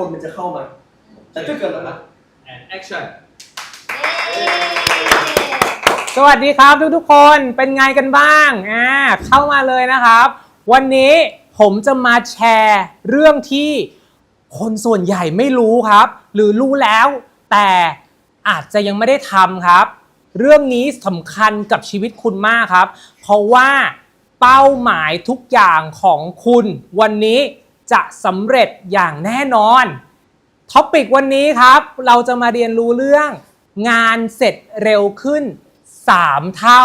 คนมันจะเข้ามา แต่ถ้าเกิดเราแบบ and action สวัสดีครับทุกทุกๆคนเป็นไงกันบ้างอ่าเข้ามาเลยนะครับ วันนี้ผมจะมาแชร์เรื่องที่คนส่วนใหญ่ไม่รู้ครับ หรือรู้แล้วแต่อาจจะยังไม่ได้ทำครับ เรื่องนี้สำคัญกับชีวิตคุณมากครับ เพราะว่าเป้าหมายทุกอย่างของคุณวันนี้ จะสำเร็จอย่างแน่นอนท็อปิกวันนี้ครับ เราจะมาเรียนรู้เรื่อง งานเสร็จเร็วขึ้น 3 เท่า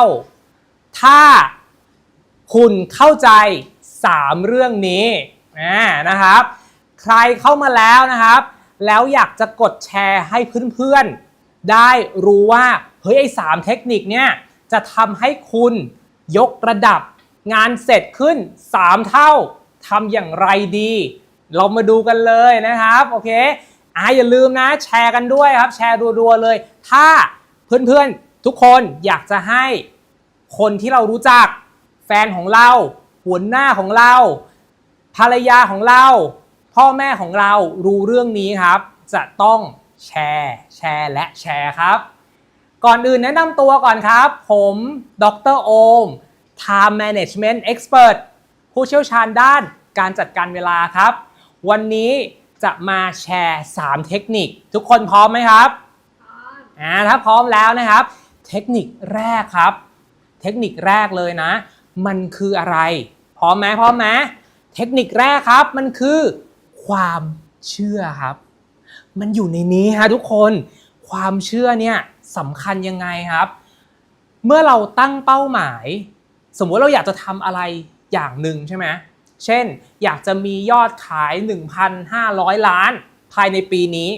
ถ้าคุณเข้าใจ 3 เรื่องนี้นะครับ ใครเข้ามาแล้วนะครับ แล้วอยากจะกดแชร์ให้เพื่อนๆ ได้รู้ว่าเฮ้ยไอ้สามเทคนิคเนี่ยจะทำให้คุณยกระดับงานเสร็จขึ้น 3 เท่า ทำอย่างไรดี เรามาดูกันเลยนะครับโอเคอ่าอย่าลืมนะแชร์กันด้วยครับ แชร์รัวๆเลย ถ้าเพื่อนๆทุกคนอยากจะให้คนที่เรารู้จัก แฟนของเรา หัวหน้าของเรา ภรรยาของเรา พ่อแม่ของเรารู้เรื่องนี้ครับ จะต้องแชร์ แชร์และแชร์ครับ ก่อนอื่นแนะนำตัวก่อนครับ ผม ดรโอม Time Management Expert ผู้เชี่ยวชาญด้านการจัดการเวลาครับ วันนี้จะมาแชร์ 3 เทคนิค ทุกคนพร้อมไหมครับอ่าถ้าพร้อมแล้วนะครับ เทคนิคแรกครับ เทคนิคแรกเลยนะ มันคืออะไร พร้อมไหมพร้อมไหมเทคนิคแรกครับมันคือความเชื่อครับ มันอยู่ในนี้ฮะทุกคนความเชื่อเนี่ยสำคัญยังไงครับ เมื่อเราตั้งเป้าหมาย สมมุติเราอยากจะทำอะไร อย่างหนึ่งใช่ไหมเช่น อยากจะมียอดขาย 1,500 ล้าน ภายในปีนี้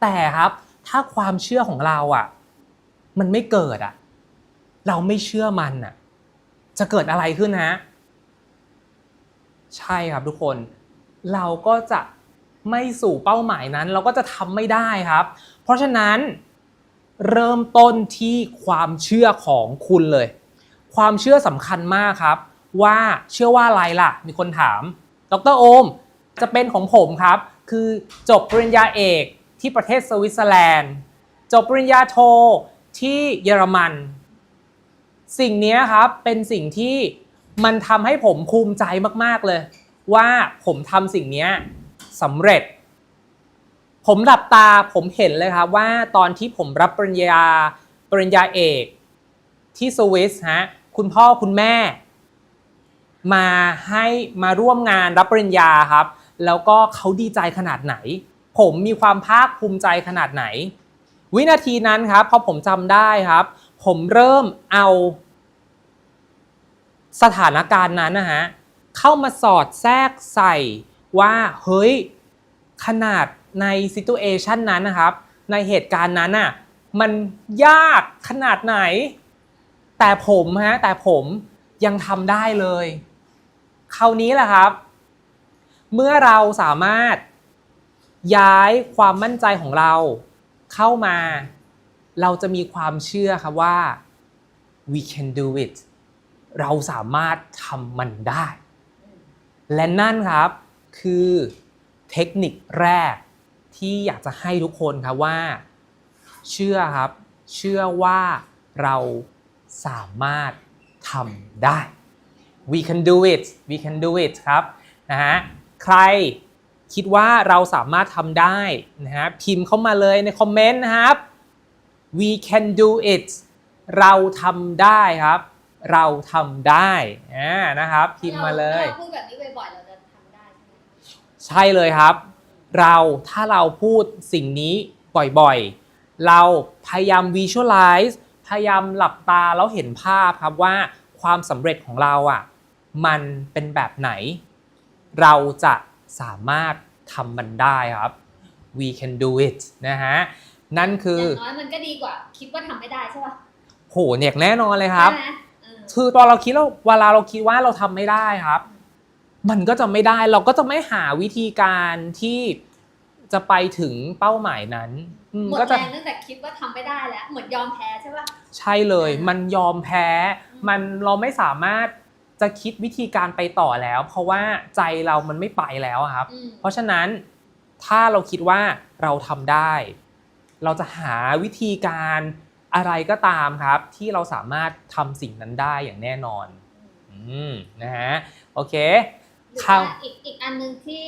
แต่ครับถ้าความเชื่อของเราอะ่ะ มันไม่เกิดอะ่ะ เราไม่เชื่อมันอะ จะเกิดอะไรขึ้นฮะใช่ครับทุกคน เราก็จะไม่สู่เป้าหมายนั้น เราก็จะทำไม่ได้ครับ เพราะฉะนั้นเริ่มต้นที่ความเชื่อของคุณเลย ความเชื่อสำคัญมากครับ ว่าเชื่อว่าอะไรล่ะ มีคนถาม ดรโอม จะเป็นของผมครับ คือจบปริญญาเอกที่ประเทศสวิตเซอร์แลนด์ จบปริญญาโทที่เยอรมัน สิ่งนี้ครับเป็นสิ่งที่มันทำให้ผมภูมิใจมาก ๆ เลย ว่าผมทำสิ่งนี้สำเร็จ ผมหลับตาผมเห็นเลยครับว่าตอนที่ผมรับปริญญาปริญญาเอกที่สวิสฮะคุณพ่อคุณแม่ มาให้มาร่วมงานรับปริญญาครับ แล้วก็เขาดีใจขนาดไหน ผมมีความภาคภูมิใจขนาดไหน วินาทีนั้นครับพอผมจำได้ครับ ผมเริ่มเอา สถานการณ์นั้นนะฮะเข้ามาสอดแทรกใส่ว่าเฮ้ยขนาดในซิตูเอชันนั้นนะครับ ในเหตุการณ์นั้นน่ะมันยากขนาดไหน แต่ผมฮะแต่ผมยังทำได้เลย คราวนี้แหละครับ เมื่อเราสามารถย้ายความมั่นใจของเราเข้ามา เราจะมีความเชื่อครับว่า we can do it เราสามารถทำมันได้ และนั่นครับคือเทคนิคแรกที่อยากจะให้ทุกคนครับว่า เชื่อครับ เชื่อว่าเราสามารถทำได้ we can do it we can do it ครับนะฮะใครคิดว่าเราสามารถทำได้นะฮะพิมพ์เข้ามาเลยในคอมเมนต์นะครับ we can do it เราทำได้ครับ เราทำได้อ่านะครับ พิมพ์มาเลยถ้เราพูดแบบนี้บ่อยๆเราจะทำได้ใช่ไหมใช่เลยครับ เราถ้าเราพูดสิ่งนี้บ่อยๆ เราพยายาม visualize พยายามหลับตาแล้วเห็นภาพครับว่าความสำเร็จของเราอะ มันเป็นแบบไหน เราจะสามารถทำมันได้ครับ we can do it นะฮะ นั่นคืออย่างน้อยมันก็ดีกว่า คิดว่าทำไม่ได้ใช่ป่ะโหเนี่ยแน่นอนเลยครับใช่ไหมเออคือตอนเราคิดเราเวลาเราคิดว่าเราทำไม่ได้ครับ มันก็จะไม่ได้เราก็จะไม่หาวิธีการที่จะไปถึงเป้าหมายนั้นอืมหมดก็แรจะงตั้งแต่คิดว่าทำไม่ได้แล้ว เหมือนยอมแพ้ใช่ป่ะ ใช่เลย มันยอมแพ้ มันเราไม่สามารถ จะคิดวิธีการไปต่อแล้ว เพราะว่าใจเรามันไม่ไปแล้วอะครับอืมเพราะฉะนั้นถ้าเราคิดว่าเราทำได้ เราจะหาวิธีการอะไรก็ตามครับ ที่เราสามารถทำสิ่งนั้นได้อย่างแน่นอนอืมนะฮะโอเคหรือครัว่าบอีกอีกอันหนึ่งที่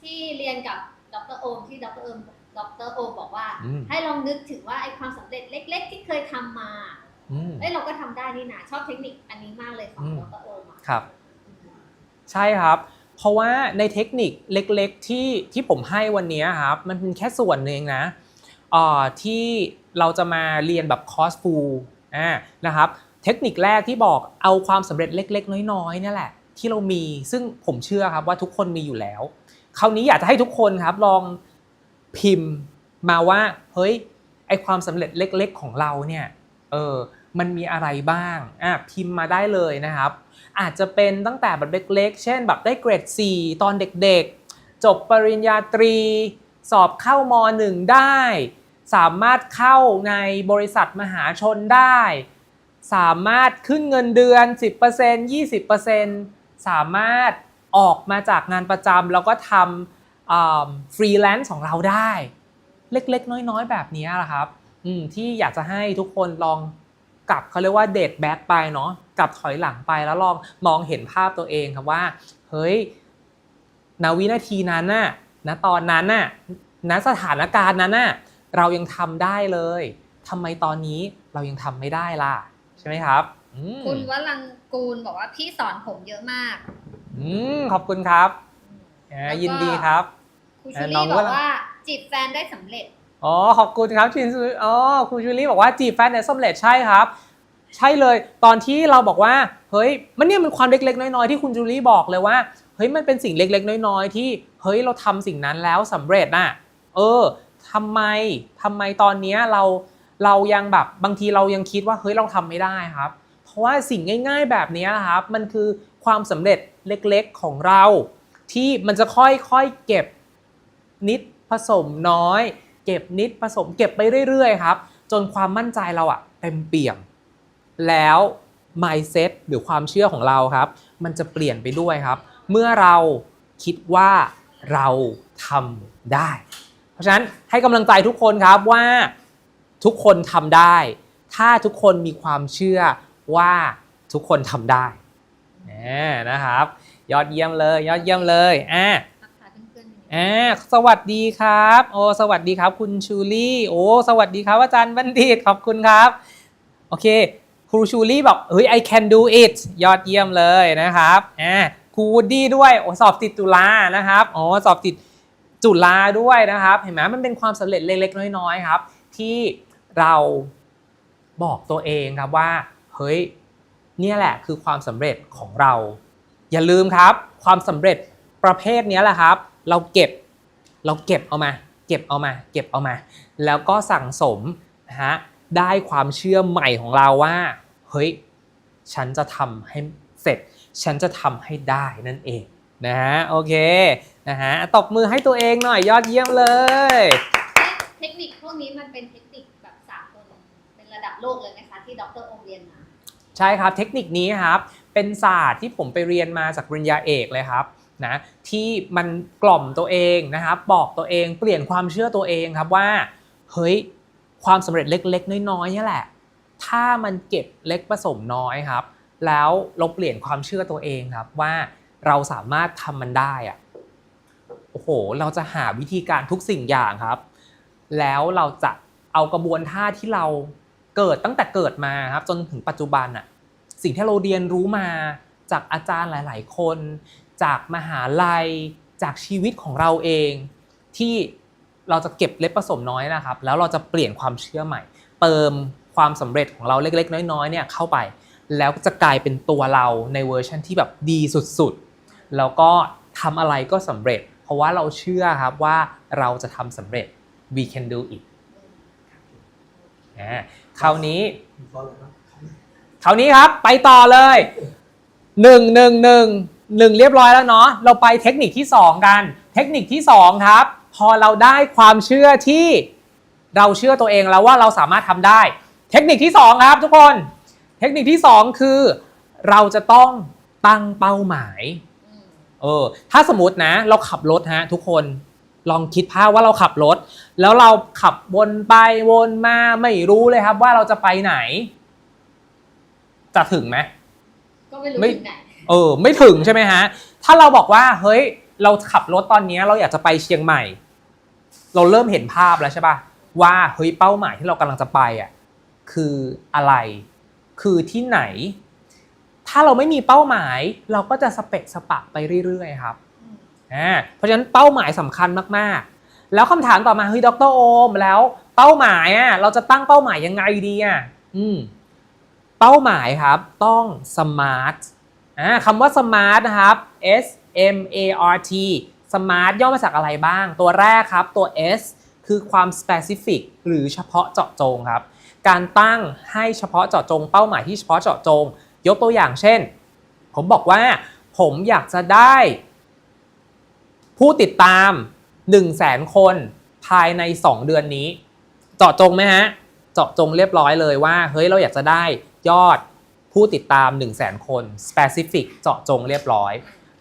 ที่เรียนกับดรโอมที่ดรโอมดรโอมบอกว่าอืมให้ลองนึกถึงว่าไอ้ความสำเร็จเล็ก ๆ ที่เคยทำมา อืม เอ้ยเราก็ทำได้นี่นะชอบเทคนิคอันนี้มากเลยของอืม ดรโอมอะครับ ใช่ครับ เพราะว่าในเทคนิคเล็กๆที่ที่ผมให้วันนี้ครับ มันเป็นแค่ส่วนหนึ่งนะเอ่อที่เราจะมาเรียนแบบคอร์สฟูลอ่านะครับ เทคนิคแรกที่บอกเอาความสำเร็จเล็กๆ น้อยๆเนี่ยแหละ ที่เรามีซึ่งผมเชื่อครับว่าทุกคนมีอยู่แล้ว คราวนี้อยากจะให้ทุกคนครับลองพิมพ์มาว่า เฮ้ยไอความสำเร็จเล็ก ๆ ของเราเนี่ย เออ มันมีอะไรบ้างอะพิมพ์มาได้เลยนะครับ อาจจะเป็นตั้งแต่แบบเล็กๆ เช่น แบบได้เกรด 4 ตอนเด็กๆ จบปริญญาตรี สอบเข้าม1ได้ สามารถเข้าในบริษัทมหาชนได้ สามารถขึ้นเงินเดือน 10% 20%สามารถออกมาจากงานประจำแล้วก็ทำฟรีแลนซ์ของเราได้ เล็กๆ น้อยๆ แบบนี้แหละครับที่อยากจะให้ทุกคนลอง กลับเขาเรียกว่าเดทแบ็กไปเนาะกลับถอยหลังไปแล้วลองมองเห็นภาพตัวเองครับว่า เฮ้ยณวินาทีนั้นน่ะณตอนนั้นน่ะณสถานการณ์นั้นน่ะเรายังทำได้เลยทำไมตอนนี้เรายังทำไม่ได้ล่ะ ใช่ไหมครับอืมคุณวลังกูลบอกว่าพี่สอนผมเยอะมาก อืมขอบคุณครับอ่าแล้วก็ยินดีครับครูเอ่ชูอน้อรี่งบอกวลังว่าจีบแฟนได้สำเร็จ อ๋อขอบคุณครับชินซูอ๋อครูจูลี่บอกว่าจีบแฟนเนี่ยสำเร็จใช่ครับ ใช่เลยตอนที่เราบอกว่าเฮ้ยมันเนี่ยมันความเล็กๆ น้อยๆที่คุณจูลี่บอกเลยว่าเฮ้ยมันเป็นสิ่งเล็กๆ น้อยๆที่เฮ้ยเราทำสิ่งนั้นแล้วสำเร็จน่ะเออทำไมทำไมตอนเนี้ยเราเรายังแบบบางทีเรายังคิดว่าเฮ้ยเราทำไม่ได้ครับ เพราะว่าสิ่งง่าย ๆ แบบนี้ครับ มันคือความสำเร็จเล็กๆของเรา ที่มันจะค่อยๆเก็บนิดผสมน้อย เก็บนิดผสมเก็บไปเรื่อยๆครับ จนความมั่นใจเราอะเต็มเปี่ยม แล้ว mindset หรือความเชื่อของเราครับ มันจะเปลี่ยนไปด้วยครับ เมื่อเราคิดว่าเราทำได้ เพราะฉะนั้นให้กำลังใจทุกคนครับว่าทุกคนทำได้ ถ้าทุกคนมีความเชื่อว่าทุกคนทำได้อ่นะครับ ยอดเยี่ยมเลย ยอดเยี่ยมเลยอ่า อ่าสวัสดีครับ โอ้สวัสดีครับ คุณชูลี่ โอ้สวัสดีครับอาจารย์บัณฑิตขอบคุณครับ โอเค ครูชูลี่บอกเฮ้ย I can do it ยอดเยี่ยมเลยนะครับอ่าครูวูดดี้ด้วยโอ้สอบติดจุฬานะครับอ๋อสอบติดจุฬาด้วยนะครับ เห็นไหมมันเป็นความสำเร็จเล็กๆ น้อยๆครับ ที่เราบอกตัวเองครับว่า เฮ้ยเนี่ยแหละคือความสำเร็จของเรา อย่าลืมครับ ความสำเร็จประเภทนี้แหละครับ เราเก็บเราเก็บเอามา เก็บเอามา เก็บเอามา แล้วก็สั่งสมนะฮะได้ความเชื่อใหม่ของเราว่า เฮ้ย ฉันจะทำให้เสร็จ ฉันจะทำให้ได้นั่นเองนะฮะโอเคนะฮะตบมือให้ตัวเองหน่อยยอดเยี่ยมเลย เทคนิคพวกนี้มันเป็นเทคนิคแบบสากลเป็นระดับโลกเลยไหมคะที่ดรโอมเรียนมาใช่ครับเทคนิคนี้ครับเป็นศาสตร์ที่ผมไปเรียนมาจากปริญญาเอกเลยครับ นะที่มันกล่อมตัวเองนะครับบอกตัวเองเปลี่ยนความเชื่อตัวเองครับว่าเฮ้ยความสำเร็จเล็กๆ น้อยๆนี่แหละ ถ้ามันเก็บเล็กผสมน้อยครับ แล้วเราเปลี่ยนความเชื่อตัวเองครับว่าเราสามารถทำมันได้อะโอ้โห เราจะหาวิธีการทุกสิ่งอย่างครับ แล้วเราจะเอากระบวนท่าที่เราเกิดตั้งแต่เกิดมาครับจนถึงปัจจุบันอะสิ่งที่เราเรียนรู้มาจากอาจารย์หลาย ๆ คน จากมหาลัย จากชีวิตของเราเอง ที่เราจะเก็บเล็กผสมน้อยนะครับ แล้วเราจะเปลี่ยนความเชื่อใหม่ เติมความสำเร็จของเราเล็ก ๆ น้อยๆเนี่ยเข้าไป แล้วจะกลายเป็นตัวเราในเวอร์ชันที่แบบดีสุดๆ แล้วก็ทำอะไรก็สำเร็จ เพราะว่าเราเชื่อครับว่าเราจะทำสำเร็จ we can do it อ่าคราวนี้คราวนี้ครับไปต่อเลยหนึ่งหนึ่งหนึ่ง หนึ่งเรียบร้อยแล้วเนาะเราไปเทคนิคที่สองกัน เทคนิคที่สองครับ พอเราได้ความเชื่อที่เราเชื่อตัวเองแล้วว่าเราสามารถทำได้ เทคนิคที่สองครับทุกคน เทคนิคที่สองคือ เราจะต้องตั้งเป้าหมายอืมเออถ้าสมมตินะ เราขับรถฮะทุกคนลองคิดภาพว่าเราขับรถ แล้วเราขับวนไปวนมาไม่รู้เลยครับว่าเราจะไปไหน จะถึงไหมก็ไม่รู้ไม่ถึงไหน เออ ไม่ถึงใช่ไหมฮะ ถ้าเราบอกว่าเฮ้ยเราขับรถตอนนี้เราอยากจะไปเชียงใหม่ เราเริ่มเห็นภาพแล้วใช่ปะว่าเฮ้ยเป้าหมายที่เรากำลังจะไปอะคืออะไร คือที่ไหน ถ้าเราไม่มีเป้าหมาย เราก็จะสเปะสปะไปเรื่อยๆครับอืมอ่าเพราะฉะนั้นเป้าหมายสำคัญมากๆ แล้วคำถามต่อมาเฮ้ยดรโอมแล้วเป้าหมายอะเราจะตั้งเป้าหมายยังไงดีอะอืมเป้าหมายครับต้อง smart อ่าคำว่า smart นะครับ S M A R T smart ย่อมาจากอะไรบ้าง ตัวแรกครับ ตัว S คือความ specific หรือเฉพาะเจาะจงครับ การตั้งให้เฉพาะเจาะจง เป้าหมายที่เฉพาะเจาะจง ยกตัวอย่างเช่น ผมบอกว่าผมอยากจะได้ ผู้ติดตาม 1 0 0 0 0แสนคนภายใน 2 เดือนนี้ เจาะจงไหมฮะ เจาะจงเรียบร้อยเลยว่า เฮ้ยเราอยากจะได้ยอด ผู้ติดตาม 1 0 0 0 0แสนคน specific เจาะจงเรียบร้อย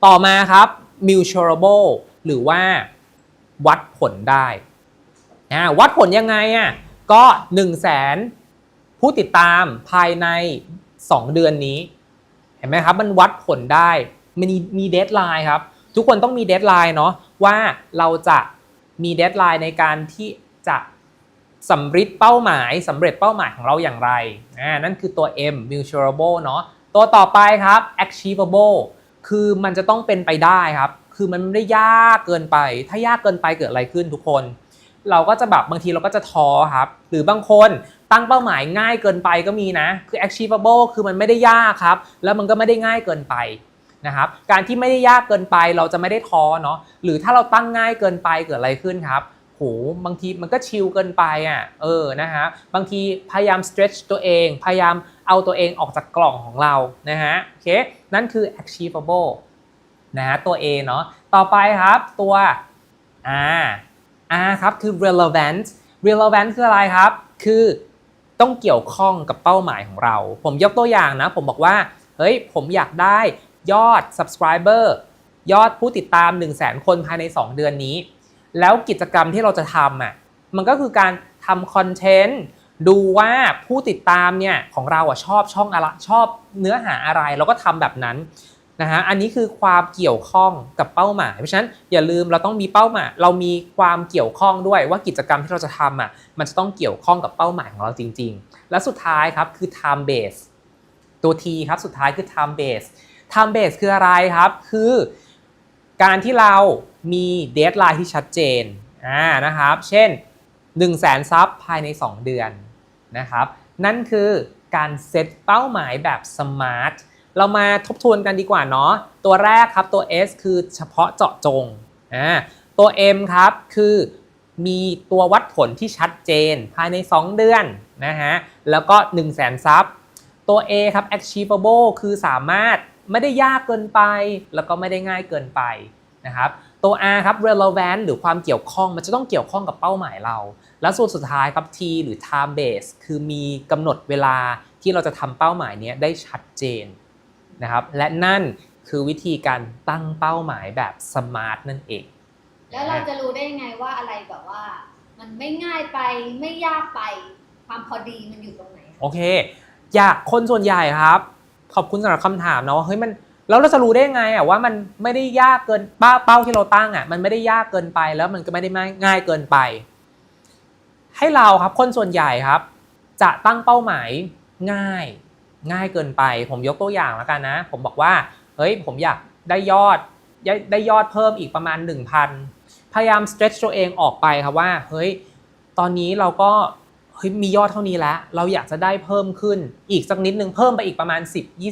ต่อมาครับ measurable หรือว่าวัดผลได้วัดผลยังไงอะก็ 1 0 0 0 0แสนผู้ติดตามภายใน 2 เดือนนี้ เห็นไหมครับ มันวัดผลได้มันมีเดทไลน์ครับ ทุกคนต้องมีเดทไลน์เนาะว่าเราจะมีเดทไลน์ในการที่จะ สำเร็จเป้าหมายสำเร็จเป้าหมายของเราอย่างไรอ่านั่นคือตัว M measurable เนาะตัวต่อไปครับ achievable คือมันจะต้องเป็นไปได้ครับ คือมันไม่ได้ยากเกินไป ถ้ายากเกินไปเกิดอะไรขึ้นทุกคน เราก็จะแบบบางทีเราก็จะท้อครับ หรือบางคนตั้งเป้าหมายง่ายเกินไปก็มีนะ คือ achievable คือมันไม่ได้ยากครับ แล้วมันก็ไม่ได้ง่ายเกินไปนะครับ การที่ไม่ได้ยากเกินไปเราจะไม่ได้ท้อเนาะ หรือถ้าเราตั้งง่ายเกินไปเกิดอะไรขึ้นครับ โหบางทีมันก็ชิลเกินไปอะเออนะฮะบางทีพยายาม stretch ตัวเอง พยายามเอาตัวเองออกจากกล่องของเรานะฮะโอเคนั่นคือ achievable นะฮะตัว A เนาะต่อไปครับตัว R R ครับคือ relevant relevant คืออะไรครับ คือต้องเกี่ยวข้องกับเป้าหมายของเรา ผมยกตัวอย่างนะ ผมบอกว่า เฮ้ย ผมอยากได้ยอด subscriber ยอดผู้ติดตาม 1 0 0 0 0แคนภายใน 2 เดือนนี้ แล้วกิจกรรมที่เราจะทำอะมันก็คือการทำคอนเทนต์ดูว่าผู้ติดตามเนี่ยของเราอะชอบช่องอะไรชอบเนื้อหาอะไรเราก็ทำแบบนั้นนะฮะอันนี้คือความเกี่ยวข้องกับเป้าหมาย เพราะฉะนั้นอย่าลืมเราต้องมีเป้าหมาย เรามีความเกี่ยวข้องด้วยว่ากิจกรรมที่เราจะทำอะมันจะต้องเกี่ยวข้องกับเป้าหมายของเราจริง ๆ และสุดท้ายครับคือ time base ตัว T ครับสุดท้ายคือ time base time base คืออะไรครับ คือ การที่เรามีเดทไลน์ที่ชัดเจนอ่านะครับ เช่น 1 0 0 0 0แสนซับภายใน 2 เดือนนะครับ นั่นคือการเซตเป้าหมายแบบสมาร์ท เรามาทบทวนกันดีกว่าเนาะ ตัวแรกครับตัว S คือเฉพาะเจาะจงอ่าตัว M ครับคือมีตัววัดผลที่ชัดเจนภายใน 2 เดือนนะฮะ แล้วก็ 1 0 0 0 0แสนซับตัว A ครับ achievable คือสามารถ ไม่ได้ยากเกินไป แล้วก็ไม่ได้ง่ายเกินไปนะครับตัว R ครับ relevant หรือความเกี่ยวข้องมันจะต้องเกี่ยวข้องกับเป้าหมายเรา แล้วส่วนสุดท้ายครับ T หรือ time base คือมีกำหนดเวลาที่เราจะทำเป้าหมายเนี้ยได้ชัดเจนนะครับและนั่นคือวิธีการตั้งเป้าหมายแบบ smart นั่นเอง แล้วเราจะรู้ได้ยังไงว่าอะไรแบบว่า มันไม่ง่ายไปไม่ยากไปความพอดีมันอยู่ตรงไหนอะโอเค อยากคนส่วนใหญ่ครับ ขอบคุณสำหรับคำถามเนาะว่าเฮ้ยมันแล้วเราจะรู้ได้ไงอะว่ามันไม่ได้ยากเกินเป้าเป้าที่เราตั้งอะมันไม่ได้ยากเกินไปแล้วมันก็ไม่ได้ง่ายเกินไป ให้เราครับคนส่วนใหญ่ครับ จะตั้งเป้าหมายง่าย ง่ายเกินไป ผมยกตัวอย่างแล้วกันนะ ผมบอกว่าเฮ้ยผมอยากได้ยอดได้ได้ยอดเพิ่มอีกประมาณ 1,000 พยายาม stretch ตัวเองออกไปครับว่าเฮ้ยตอนนี้เราก็ เฮ้ยมียอดเท่านี้แล้ว เราอยากจะได้เพิ่มขึ้น อีกสักนิดนึงเพิ่มไปอีกประมาณ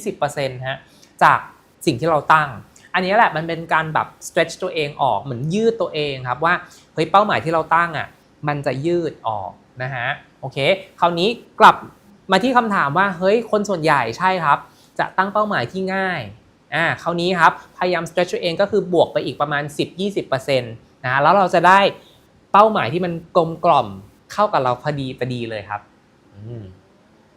10-20%ฮะจากสิ่งที่เราตั้ง อันนี้แหละมันเป็นการแบบ stretch ตัวเองออกเหมือนยืดตัวเองครับว่าเฮ้ยเป้าหมายที่เราตั้งอะมันจะยืดออกนะฮะโอเค คราวนี้กลับมาที่คำถามว่าเฮ้ยคนส่วนใหญ่ใช่ครับ จะตั้งเป้าหมายที่ง่ายอ่าคราวนี้ครับพยายาม stretch ตัวเองก็คือบวกไปอีกประมาณ 10-20%นะแล้วเราจะได้เป้าหมายที่มันกลมกล่อม เข้ากับเราพอดีพอดีเลยครับอืม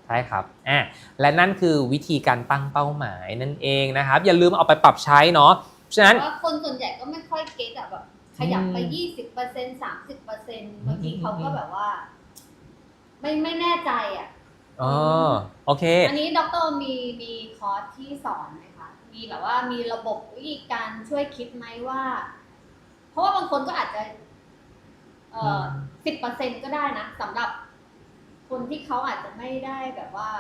ใช่ครับอ่าและนั่นคือวิธีการตั้งเป้าหมายนั่นเองนะครับ อย่าลืมเอาไปปรับใช้เนาะฉะนั้นเพราะว่าคนส่วนใหญ่ก็ไม่ค่อยเก็ตอะแบบคขยับไปอืมยี่สิบเปอร์เซ็นสามสิบเปอร์เซ็นบางทีอืมเขาก็แบบว่า ไม่ไม่แน่ใจอะอ๋อโอเค อันนี้ดรมีมีคอร์สที่สอนไหมคะ มีแบบว่ามีระบบวิธีการช่วยคิดไหมว่า เพราะว่าบางคนก็อาจจะ เอ่อ สิบเปอร์เซ็นก็ได้นะสำหรับคนที่เขาอาจจะไม่ได้แบบว่า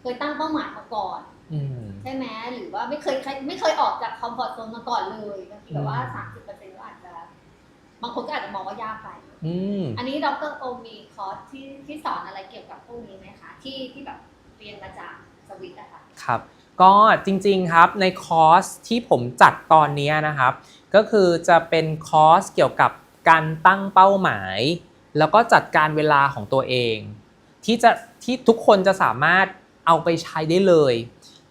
เคยตั้งเป้าหมายมาก่อน อืม ใช่ไหมหรือว่าไม่เคยไม่เคยออกจากคอมฟอร์ทโซนมาก่อนเลยบางทีแบบว่าอืมสามสิบเปอร์เซ็นก็อาจจะ บางคนก็อาจจะมองว่ายากไป อืม อันนี้ดรโอมีคอร์สที่ที่สอนอะไรเกี่ยวกับพวกนี้ไหมคะ ที่ที่แบบเรียนมาจากสวิตอะค่ะครับ ก็จริงๆครับในคอร์สที่ผมจัดตอนนี้นะครับ ก็คือจะเป็นคอร์สเกี่ยวกับการตั้งเป้าหมาย แล้วก็จัดการเวลาของตัวเอง ที่จะที่ทุกคนจะสามารถเอาไปใช้ได้เลย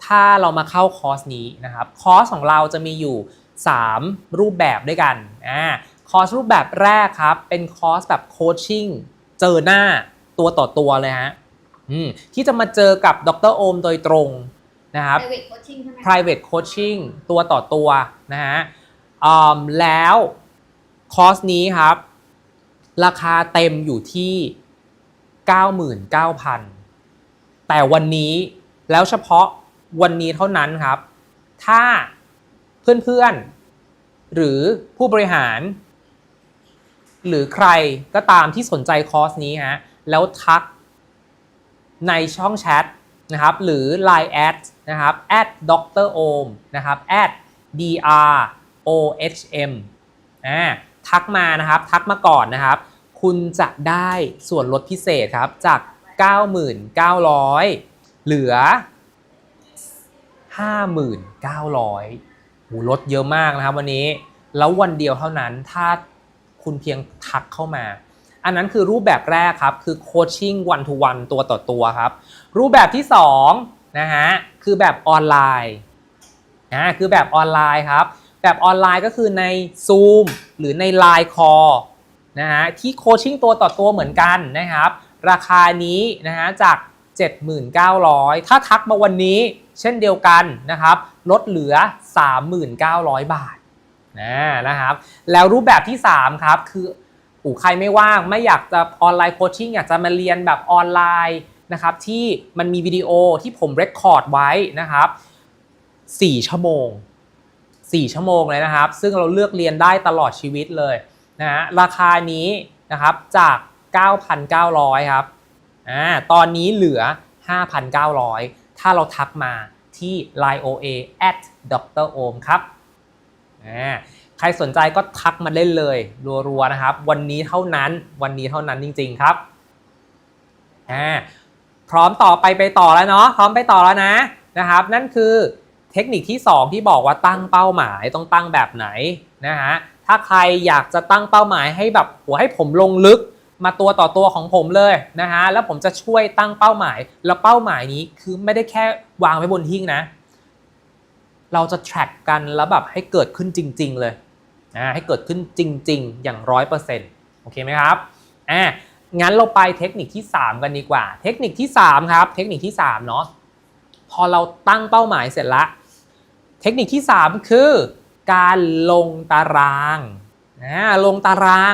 ถ้าเรามาเข้าคอร์สนี้นะครับคอร์สของเราจะมีอยู่ 3 รูปแบบด้วยกันอ่าคอร์สรูปแบบแรกครับ เป็นคอร์สแบบโคชชิ่งเจอหน้าตัวต่อตัวเลยฮะอืมที่จะมาเจอกับดรโอมโดยตรงนะครับ private coaching ใช่ไหมคะ private coaching ตัวต่อตัวนะฮะอืมแล้วคอร์สนี้ครับ ราคาเต็มอยู่ที่ 99,000 แต่วันนี้แล้วเฉพาะวันนี้เท่านั้นครับ ถ้าเพื่อนๆ หรือผู้บริหาร หรือใครก็ตามที่สนใจคอร์สนี้ฮะแล้วทักในช่องแชทนะครับหรือ Line แอดนะครับ at dr om นะครับ at dr ohm อ่าทักมานะครับ ทักมาก่อนนะครับ คุณจะได้ส่วนลดพิเศษครับจาก 9,900 เหลือ 5,900โหลดเยอะมากนะครับวันนี้ แล้ววันเดียวเท่านั้นถ้าคุณเพียงทักเข้ามา อันนั้นคือรูปแบบแรกครับ คือโคชชิ่งวันทูวันตัวต่อตัวครับ รูปแบบที่2นะฮะคือแบบออนไลน์นะคือแบบออนไลน์ครับ แบบออนไลน์ก็คือใน Zoom หรือใน Line Call นะฮะที่โคชชิ่งตัวต่อตัวเหมือนกันนะครับ ราคานี้นะฮะจาก 7,900 ถ้าทักมาวันนี้เช่นเดียวกันนะครับ ลดเหลือ 3,900 บาทนะนะครับ แล้วรูปแบบที่ 3 ครับ คืออูใครไม่ว่างไม่อยากจะออนไลน์โคชชิ่งอยากจะมาเรียนแบบออนไลน์นะครับ ที่มันมีวิดีโอที่ผมเรคคอร์ดไว้นะครับ 4 ชั่วโมง 4 ชั่วโมงเลยนะครับ ซึ่งเราเลือกเรียนได้ตลอดชีวิตเลย นะฮะราคานี้นะครับจาก 9,900 ครับอ่าตอนนี้เหลือ 5,900 ถ้าเราทักมาที่ line oa at dr om ครับอ่าใครสนใจก็ทักมาเล่นเลยรัวๆนะครับ วันนี้เท่านั้นวันนี้เท่านั้นจริง ๆครับอ่าพร้อมต่อไปไปต่อแล้วเนาะพร้อมไปต่อแล้วนะนะครับ นั่นคือเทคนิคที่ 2 ที่บอกว่าตั้งเป้าหมายต้องตั้งแบบไหนนะฮะ ถ้าใครอยากจะตั้งเป้าหมายให้แบบโหให้ผมลงลึกมาตัวต่อตัวของผมเลยนะฮะแล้วผมจะช่วยตั้งเป้าหมาย แล้วเป้าหมายนี้คือไม่ได้แค่วางไว้บนหิ้งนะ เราจะ track กันแล้วแบบให้เกิดขึ้นจริง ๆ เลยนะให้เกิดขึ้นจริง ๆ อย่างร้อยเปอร์เซ็นต์โอเคไหมครับอะงั้นเราไปเทคนิคที่ 3 กันดีกว่า เทคนิคที่ 3 ครับ เทคนิคที่3เนาะพอเราตั้งเป้าหมายเสร็จละ เทคนิคที่ 3 คือ การลงตารางนะลงตาราง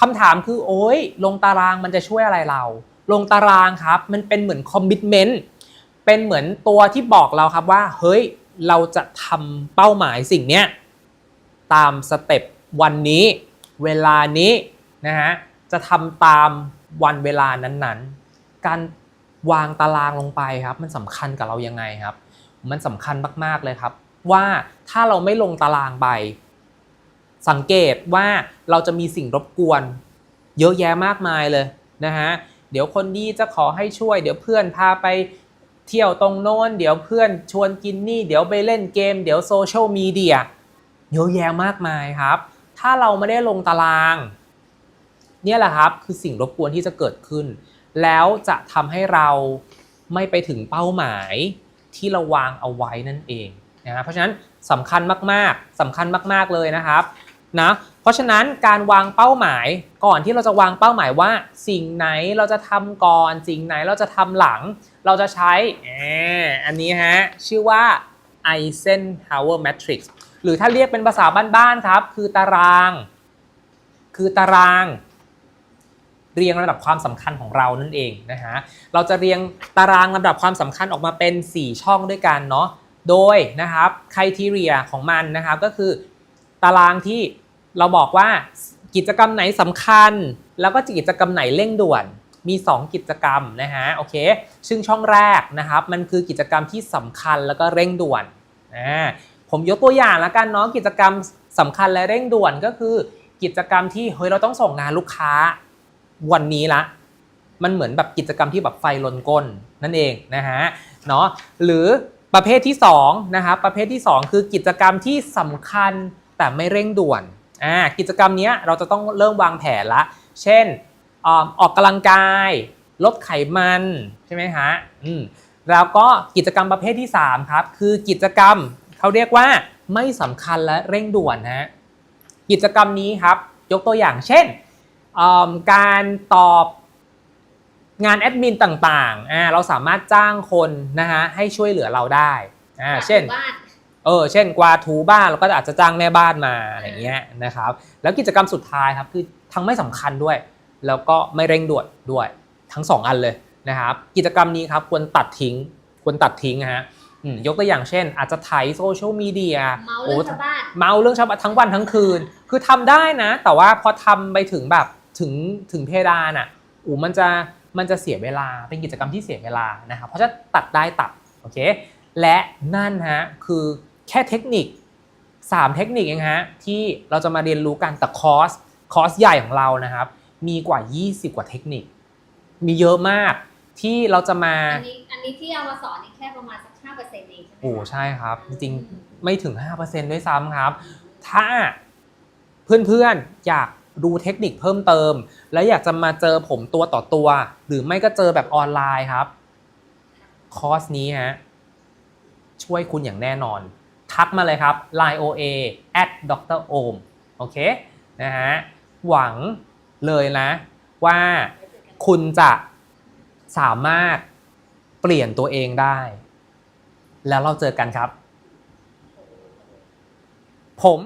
คำถามคือโอ้ยลงตารางมันจะช่วยอะไรเรา ลงตารางครับมันเป็นเหมือนคอมมิชเมนต์เป็นเหมือนตัวที่บอกเราครับว่า เฮ้ยเราจะทำเป้าหมายสิ่งเนี้ยตามสเต็ปวันนี้ เวลานี้นะฮะจะทำตามวันเวลานั้นๆ การวางตารางลงไปครับ มันสำคัญกับเรายังไงครับ มันสำคัญมากๆเลยครับ ว่าถ้าเราไม่ลงตารางไป สังเกตว่าเราจะมีสิ่งรบกวน เยอะแยะมากมายเลยนะฮะเดี๋ยวคนดีจะขอให้ช่วย เดี๋ยวเพื่อนพาไปเที่ยวตรงโน้น เดี๋ยวเพื่อนชวนกินนี่ เดี๋ยวไปเล่นเกม เดี๋ยวโซเชียลมีเดียเยอะแยะมากมายครับ ถ้าเราไม่ได้ลงตาราง เนี่ยแหละครับคือสิ่งรบกวนที่จะเกิดขึ้น แล้วจะทำให้เราไม่ไปถึงเป้าหมายที่เราวางเอาไว้นั่นเอง นะฮะเพราะฉะนั้นสำคัญมากๆสำคัญมาก ๆเลยนะครับนะเพราะฉะนั้นการวางเป้าหมายก่อนที่เราจะวางเป้าหมายว่า สิ่งไหนเราจะทำก่อน สิ่งไหนเราจะทำหลัง เราจะใช้อันนี้ฮะชื่อว่า Eisenhower Matrix หรือถ้าเรียกเป็นภาษาบ้านๆครับ คือตาราง คือตาราง เรียงลำดับความสำคัญของเรานั่นเองนะฮะเราจะเรียงตารางลำดับความสำคัญออกมาเป็น 4 ช่องด้วยกันเนาะ โดยนะครับคุณทีเรียของมันนะครับก็คือตารางที่เราบอกว่ากิจกรรมไหนสำคัญ แล้วก็กิจกรรมไหนเร่งด่วนมี 2 กิจกรรมนะฮะโอเค ซึ่งช่องแรกนะครับ มันคือกิจกรรมที่สำคัญแล้วก็เร่งด่วนอ่าผมยกตัวอย่างแล้วกันเนาะกิจกรรมสำคัญและเร่งด่วนก็คือ กิจกรรมที่เฮ้ยเราต้องส่งงานลูกค้าวันนี้ละมันเหมือนแบบกิจกรรมที่แบบไฟลนก้นนั่นเองนะฮะเนาะหรือ ประเภทที่2นะครับประเภทที่ 2 คือกิจกรรมที่สำคัญแต่ไม่เร่งด่วนอ่ากิจกรรมนี้เราจะต้องเริ่มวางแผนละ เช่นออออกกำลังกาย ลดไขมันใช่ไหมฮะอืมแล้วก็กิจกรรมประเภทที่ 3 ครับ คือกิจกรรมเขาเรียกว่าไม่สำคัญและเร่งด่วนนะฮะกิจกรรมนี้ครับ ยกตัวอย่างเช่นการตอบ งานแอดมินต่างๆอ่าเราสามารถจ้างคนนะฮะให้ช่วยเหลือเราได้อ่าเช่นบ้านเออเช่นกวาดถูบ้านเราก็อาจจะจ้างแม่บ้านมาอะไรเงี้ยนะครับแล้วกิจกรรมสุดท้ายครับคือทั้งไม่สำคัญด้วย แล้วก็ไม่เร่งด่วนด้วยทั้งสองอันเลยนะครับกิจกรรมนี้ครับควรตัดทิ้งควรตัดทิ้งนะฮะอืมยกตัวอย่างเช่น อาจจะไถโซเชียลมีเดียเมาเรื่องชาวบ้านเมาเรื่องชาวบ้านทั้งวันทั้งคืน คือทำได้นะ แต่ว่าพอทำไปถึงแบบถึงถึงเพดานอะอูมันจะ มันจะเสียเวลาเป็นกิจกรรมที่เสียเวลานะครับเพราะฉะนั้นตัดได้ตัดโอเคและนั่นฮะคือแค่เทคนิค 3 เทคนิคเองฮะที่เราจะมาเรียนรู้กันแต่คอร์สคอร์สใหญ่ของเรานะครับ มีกว่า 20 กว่าเทคนิค มีเยอะมากที่เราจะมาอันนี้อันนี้ที่เอามาสอนนี่แค่ประมาณสักห้าเปอร์เซ็นต์เองใช่ไหมโอ้ใช่ครับ จริงอืมๆไม่ถึง5%ด้วยซ้ำครับ ถ้าเพื่อนๆอยาก ดูเทคนิคเพิ่มเติม แล้วอยากจะมาเจอผมตัวต่อตัว หรือไม่ก็เจอแบบออนไลน์ครับ คอร์สนี้ฮะช่วยคุณอย่างแน่นอน ทักมาเลยครับ line oa at dr om โอเคนะฮะหวังเลยนะ ว่าคุณจะสามารถเปลี่ยนตัวเองได้ แล้วเราเจอกันครับ ผม